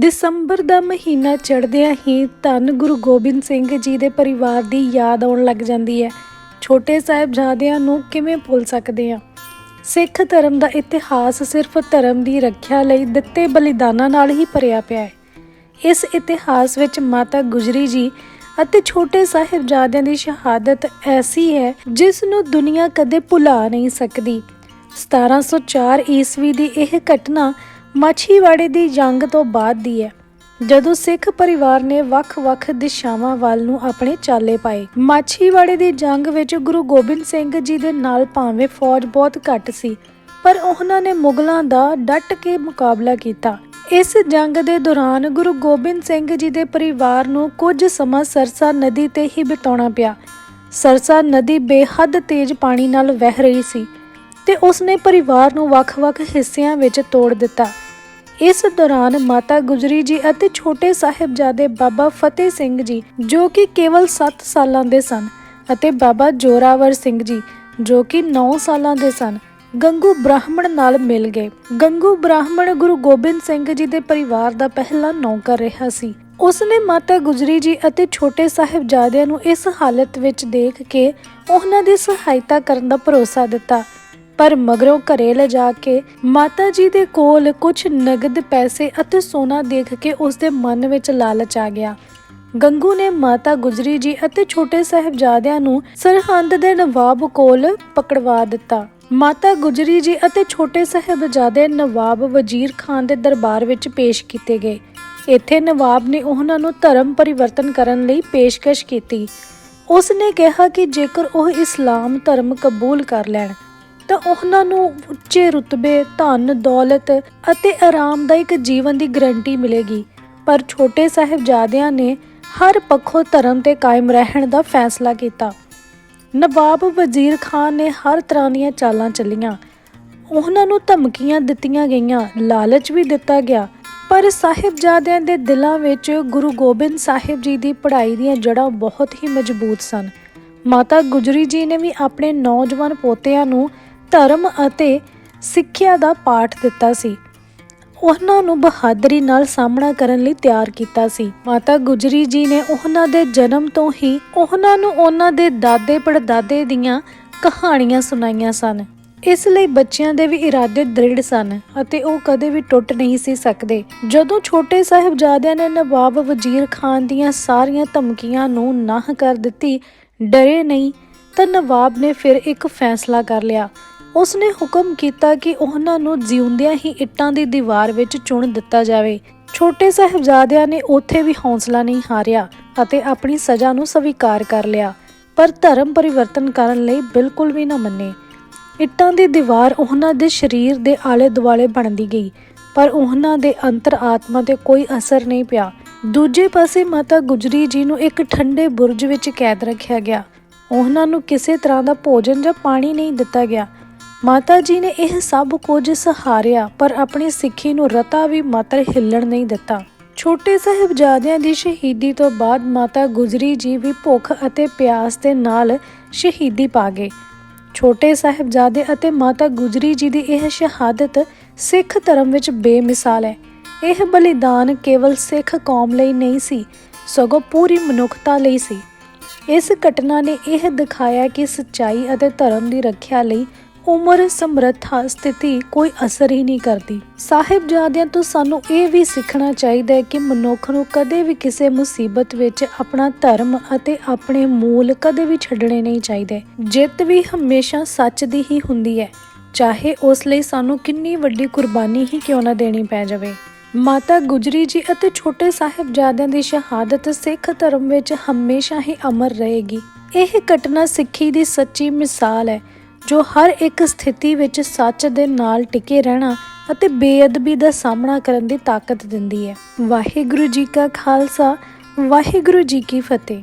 ਦਸੰਬਰ ਦਾ ਮਹੀਨਾ ਚੜ੍ਹਦਿਆਂ ਹੀ ਧੰਨ ਗੁਰੂ ਗੋਬਿੰਦ ਸਿੰਘ ਜੀ ਦੇ ਪਰਿਵਾਰ ਦੀ ਯਾਦ ਆਉਣ ਲੱਗ ਜਾਂਦੀ ਹੈ। ਛੋਟੇ ਸਾਹਿਬਜ਼ਾਦਿਆਂ ਨੂੰ ਕਿਵੇਂ ਭੁੱਲ ਸਕਦੇ ਹਾਂ? ਸਿੱਖ ਧਰਮ ਦਾ ਇਤਿਹਾਸ ਸਿਰਫ ਧਰਮ ਦੀ ਰੱਖਿਆ ਲਈ ਦਿੱਤੇ ਬਲੀਦਾਨਾਂ ਨਾਲ ਹੀ ਭਰਿਆ ਪਿਆ ਹੈ। ਇਸ ਇਤਿਹਾਸ ਵਿੱਚ ਮਾਤਾ ਗੁਜਰੀ ਜੀ ਅਤੇ ਛੋਟੇ ਸਾਹਿਬਜ਼ਾਦਿਆਂ ਦੀ ਸ਼ਹਾਦਤ ਐਸੀ ਹੈ ਜਿਸ ਨੂੰ ਦੁਨੀਆ ਕਦੇ ਭੁਲਾ ਨਹੀਂ ਸਕਦੀ। 1704 ਈਸਵੀ ਦੀ ਇਹ ਘਟਨਾ ਮਾਛੀਵਾੜੇ ਦੀ ਜੰਗ ਤੋਂ ਬਾਅਦ ਦੀ ਹੈ। ਜਦੋਂ ਸਿੱਖ ਪਰਿਵਾਰ ਨੇ ਵੱਖ-ਵੱਖ ਦਿਸ਼ਾਵਾਂ ਵੱਲ ਨੂੰ ਆਪਣੇ ਚਾਲੇ ਪਾਏ, ਮਾਛੀਵਾੜੇ ਦੀ ਜੰਗ ਵਿੱਚ ਗੁਰੂ ਗੋਬਿੰਦ ਸਿੰਘ ਜੀ ਦੇ ਨਾਲ ਭਾਵੇਂ ਫੌਜ ਬਹੁਤ ਘੱਟ ਸੀ, ਪਰ ਉਹਨਾਂ ਨੇ ਮੁਗਲਾਂ ਦਾ ਡਟ ਕੇ ਮੁਕਾਬਲਾ ਕੀਤਾ। ਇਸ ਜੰਗ ਦੇ ਦੌਰਾਨ ਗੁਰੂ ਗੋਬਿੰਦ ਸਿੰਘ ਜੀ ਦੇ ਪਰਿਵਾਰ ਨੂੰ ਕੁਝ ਸਮਾਂ ਸਰਸਾ ਨਦੀ ਤੇ ਹੀ ਬਿਤਾਉਣਾ ਪਿਆ। ਸਰਸਾ ਨਦੀ ਬੇਹੱਦ ਤੇਜ਼ ਪਾਣੀ ਨਾਲ ਵਹਿ ਰਹੀ ਸੀ। ਤੇ ਉਸਨੇ ਪਰਿਵਾਰ ਨੂੰ ਵੱਖ-ਵੱਖ ਹਿੱਸਿਆਂ ਵਿੱਚ ਤੋੜ ਦਿੱਤਾ। ਇਸ ਦੌਰਾਨ ਮਾਤਾ ਗੁਜਰੀ ਜੀ ਅਤੇ ਛੋਟੇ ਸਾਹਿਬਜ਼ਾਦੇ ਬਾਬਾ ਫਤਿਹ ਸਿੰਘ ਜੀ, ਜੋ ਕਿ ਕੇਵਲ 7 ਸਾਲਾਂ ਦੇ ਸਨ, ਅਤੇ ਬਾਬਾ ਜੋਰਾਵਰ ਸਿੰਘ ਜੀ, ਜੋ ਕਿ 9 ਸਾਲਾਂ ਦੇ ਸਨ, ਗੰਗੂ ਬ੍ਰਾਹਮਣ ਨਾਲ ਮਿਲ ਗਏ। ਗੰਗੂ ਬ੍ਰਾਹਮਣ ਗੁਰੂ ਗੋਬਿੰਦ ਸਿੰਘ ਜੀ ਦੇ ਪਰਿਵਾਰ ਦਾ ਪਹਿਲਾ ਨੌਕਰ ਰਿਹਾ ਸੀ। ਉਸਨੇ ਮਾਤਾ ਗੁਜਰੀ ਜੀ ਅਤੇ ਛੋਟੇ ਸਾਹਿਬਜ਼ਾਦਿਆਂ ਨੂੰ ਇਸ ਹਾਲਤ ਵਿੱਚ ਦੇਖ ਕੇ ਉਹਨਾਂ ਦੀ ਸਹਾਇਤਾ ਕਰਨ ਦਾ ਭਰੋਸਾ ਦਿੱਤਾ। ਪਰ ਮਗਰੋਂ ਘਰੇ ਲਿਜਾ ਕੇ ਮਾਤਾ ਜੀ ਦੇ ਕੋਲ ਕੁਝ ਨਗਦ ਪੈਸੇ ਅਤੇ ਸੋਨਾ ਦੇਖ ਕੇ ਉਸ ਦੇ ਮਨ ਵਿੱਚ ਲਾਲਚ ਆ ਗਿਆ। ਗੰਗੂ ਨੇ ਮਾਤਾ ਗੁਜਰੀ ਜੀ ਅਤੇ ਛੋਟੇ ਸਾਹਿਬਜ਼ਾਦਿਆਂ ਨੂੰ ਸਰਹੰਦ ਦੇ ਨਵਾਬ ਕੋਲ ਪਕੜਵਾ ਦਿੱਤਾ। ਮਾਤਾ ਗੁਜਰੀ ਜੀ ਅਤੇ ਛੋਟੇ ਸਾਹਿਬਜ਼ਾਦੇ ਨਵਾਬ ਵਜ਼ੀਰ ਖਾਨ ਦੇ ਦਰਬਾਰ ਵਿੱਚ ਪੇਸ਼ ਕੀਤੇ ਗਏ। ਇੱਥੇ ਨਵਾਬ ਨੇ ਉਹਨਾਂ ਨੂੰ ਧਰਮ ਪਰਿਵਰਤਨ ਕਰਨ ਲਈ ਪੇਸ਼ਕਸ਼ ਕੀਤੀ। ਉਸ ਨੇ ਕਿਹਾ ਕਿ ਜੇਕਰ ਉਹ ਇਸਲਾਮ ਧਰਮ ਕਬੂਲ ਕਰ ਲੈਣ ਤਾਂ ਉਹਨਾਂ ਨੂੰ ਉੱਚੇ ਰੁਤਬੇ, ਧਨ, ਦੌਲਤ ਅਤੇ ਆਰਾਮਦਾਇਕ ਜੀਵਨ ਦੀ ਗਰੰਟੀ ਮਿਲੇਗੀ। ਪਰ ਛੋਟੇ ਸਾਹਿਬਜ਼ਾਦਿਆਂ ਨੇ ਹਰ ਪੱਖੋਂ ਧਰਮ ਤੇ ਕਾਇਮ ਰਹਿਣ ਦਾ ਫੈਸਲਾ ਕੀਤਾ। ਨਵਾਬ ਵਜ਼ੀਰ ਖਾਨ ਨੇ ਹਰ ਤਰ੍ਹਾਂ ਦੀਆਂ ਚਾਲਾਂ ਚੱਲੀਆਂ। ਉਹਨਾਂ ਨੂੰ ਧਮਕੀਆਂ ਦਿੱਤੀਆਂ ਗਈਆਂ, ਲਾਲਚ ਵੀ ਦਿੱਤਾ ਗਿਆ। ਪਰ ਸਾਹਿਬਜ਼ਾਦਿਆਂ ਦੇ ਦਿਲਾਂ ਵਿੱਚ ਗੁਰੂ ਗੋਬਿੰਦ ਸਾਹਿਬ ਜੀ ਦੀ ਪੜ੍ਹਾਈ ਦੀਆਂ ਜੜ੍ਹਾਂ ਬਹੁਤ ਹੀ ਮਜ਼ਬੂਤ ਸਨ। ਮਾਤਾ ਗੁਜਰੀ ਜੀ ਨੇ ਵੀ ਆਪਣੇ ਨੌਜਵਾਨ ਪੋਤਿਆਂ ਨੂੰ ਧਰਮ ਅਤੇ ਸਿੱਖਿਆ ਦਾ ਪਾਠ ਦਿੱਤਾ ਸੀ। ਉਹਨਾਂ ਨੂੰ ਬਹਾਦਰੀ ਨਾਲ ਸਾਹਮਣਾ ਕਰਨ ਲਈ ਤਿਆਰ ਕੀਤਾ ਸੀ। ਮਾਤਾ ਗੁਜਰੀ ਜੀ ਨੇ ਉਹਨਾਂ ਦੇ ਜਨਮ ਤੋਂ ਹੀ ਉਹਨਾਂ ਨੂੰ ਉਹਨਾਂ ਦੇ ਦਾਦੇ ਪੜਦਾਦੇ ਦੀਆਂ ਕਹਾਣੀਆਂ ਸੁਣਾਈਆਂ ਸਨ। ਇਸ ਲਈ ਬੱਚਿਆਂ ਦੇ ਵੀ ਇਰਾਦੇ ਦ੍ਰਿੜ ਸਨ ਅਤੇ ਉਹ ਕਦੇ ਵੀ ਟੁੱਟ ਨਹੀਂ ਸੀ ਸਕਦੇ। ਜਦੋਂ ਛੋਟੇ ਸਾਹਿਬਜ਼ਾਦਿਆਂ ਨੇ ਨਵਾਬ ਵਜ਼ੀਰ ਖਾਨ ਦੀਆਂ ਸਾਰੀਆਂ ਧਮਕੀਆਂ ਨੂੰ ਨਾਹ ਕਰ ਦਿੱਤੀ, ਡਰੇ ਨਹੀਂ, ਤਾਂ ਨਵਾਬ ਨੇ ਫਿਰ ਇੱਕ ਫੈਸਲਾ ਕਰ ਲਿਆ। ਉਸ ਨੇ ਹੁਕਮ ਕੀਤਾ ਕਿ ਉਹਨਾਂ ਨੂੰ ਜਿਉਂਦਿਆਂ ਹੀ ਇੱਟਾਂ ਦੀ ਦੀਵਾਰ ਵਿੱਚ ਚੁਣ ਦਿੱਤਾ ਜਾਵੇ। ਛੋਟੇ ਸਾਹਿਬਜ਼ਾਦਿਆਂ ਨੇ ਉੱਥੇ ਵੀ ਹੌਸਲਾ ਨਹੀਂ ਹਾਰਿਆ ਅਤੇ ਆਪਣੀ ਸਜ਼ਾ ਨੂੰ ਸਵੀਕਾਰ ਕਰ ਲਿਆ, ਪਰ ਧਰਮ ਪਰਿਵਰਤਨ ਕਰਨ ਲਈ ਬਿਲਕੁਲ ਵੀ ਨਾ ਮੰਨੇ। ਇੱਟਾਂ ਦੀ ਦੀਵਾਰ ਉਹਨਾਂ ਦੇ ਸਰੀਰ ਦੇ ਆਲੇ ਦੁਆਲੇ ਬਣਦੀ ਗਈ, ਪਰ ਉਹਨਾਂ ਦੇ ਅੰਤਰ ਆਤਮਾ ਤੇ ਕੋਈ ਅਸਰ ਨਹੀਂ ਪਿਆ। ਦੂਜੇ ਪਾਸੇ ਮਾਤਾ ਗੁਜਰੀ ਜੀ ਨੂੰ ਇੱਕ ਠੰਡੇ ਬੁਰਜ ਵਿੱਚ ਕੈਦ ਰੱਖਿਆ ਗਿਆ। ਉਹਨਾਂ ਨੂੰ ਕਿਸੇ ਤਰ੍ਹਾਂ ਦਾ ਭੋਜਨ ਜਾਂ ਪਾਣੀ ਨਹੀਂ ਦਿੱਤਾ ਗਿਆ। ਮਾਤਾ ਜੀ ਨੇ ਇਹ ਸਭ ਕੁਝ ਸਹਾਰਿਆ, ਪਰ ਆਪਣੀ ਸਿੱਖੀ ਨੂੰ ਰਤਾ ਵੀ ਮਾਤਰ ਹਿੱਲਣ ਨਹੀਂ ਦਿੱਤਾ। ਛੋਟੇ ਸਾਹਿਬਜ਼ਾਦਿਆਂ ਦੀ ਸ਼ਹੀਦੀ ਤੋਂ ਬਾਅਦ ਮਾਤਾ ਗੁਜਰੀ ਜੀ ਵੀ ਭੁੱਖ ਅਤੇ ਪਿਆਸ ਦੇ ਨਾਲ ਸ਼ਹੀਦੀ ਪਾ ਗਏ। ਛੋਟੇ ਸਾਹਿਬਜ਼ਾਦੇ ਅਤੇ ਮਾਤਾ ਗੁਜਰੀ ਜੀ ਦੀ ਇਹ ਸ਼ਹਾਦਤ ਸਿੱਖ ਧਰਮ ਵਿੱਚ ਬੇਮਿਸਾਲ ਹੈ। ਇਹ ਬਲੀਦਾਨ ਕੇਵਲ ਸਿੱਖ ਕੌਮ ਲਈ ਨਹੀਂ ਸੀ, ਸਗੋਂ ਪੂਰੀ ਮਨੁੱਖਤਾ ਲਈ ਸੀ। ਇਸ ਘਟਨਾ ਨੇ ਇਹ ਦਿਖਾਇਆ ਕਿ ਸੱਚਾਈ ਅਤੇ ਧਰਮ ਦੀ ਰੱਖਿਆ ਲਈ ਉਮਰ, ਸਮਰੱਥਾ ਸਥਿਤੀ ਕੋਈ ਅਸਰ ਹੀ ਨਹੀਂ ਕਰਦੀ। ਸਾਹਿਬਜ਼ਾਦਿਆਂ ਤੋਂ ਸਾਨੂੰ ਇਹ ਵੀ ਸਿੱਖਣਾ ਚਾਹੀਦਾ ਹੈ ਕਿ ਮਨੁੱਖ ਨੂੰ ਕਦੇ ਵੀ ਕਿਸੇ ਮੁਸੀਬਤ ਵਿੱਚ ਆਪਣਾ ਧਰਮ ਅਤੇ ਆਪਣੇ ਮੂਲ ਕਦੇ ਵੀ ਛੱਡਣੇ ਨਹੀਂ ਚਾਹੀਦੇ। ਜਿੱਤ ਵੀ ਹਮੇਸ਼ਾ ਸੱਚ ਦੀ ਹੀ ਹੁੰਦੀ ਹੈ। ਚਾਹੇ ਉਸ ਲਈ ਸਾਨੂੰ ਕਿੰਨੀ ਵੱਡੀ ਕੁਰਬਾਨੀ ਹੀ ਕਿਉਂ ਨਾ ਦੇਣੀ ਪੈ ਜਾਵੇ। ਮਾਤਾ ਗੁਜਰੀ ਜੀ ਅਤੇ ਛੋਟੇ ਸਾਹਿਬਜ਼ਾਦਿਆਂ ਦੀ ਸ਼ਹਾਦਤ ਸਿੱਖ ਧਰਮ ਵਿੱਚ ਹਮੇਸ਼ਾ ਹੀ ਅਮਰ ਰਹੇਗੀ। ਇਹ ਘਟਨਾ ਸਿੱਖੀ ਦੀ ਸੱਚੀ ਮਿਸਾਲ ਹੈ। ਜੋ ਹਰ ਇੱਕ ਸਥਿਤੀ ਵਿੱਚ ਸੱਚ ਦੇ ਨਾਲ ਟਿਕੇ ਰਹਿਣਾ ਅਤੇ ਬੇਅਦਬੀ ਦਾ ਸਾਹਮਣਾ ਕਰਨ ਦੀ ਤਾਕਤ ਦਿੰਦੀ ਹੈ। ਵਾਹਿਗੁਰੂ ਜੀ ਕਾ ਖਾਲਸਾ, ਵਾਹਿਗੁਰੂ ਜੀ ਕੀ ਫਤਿਹ।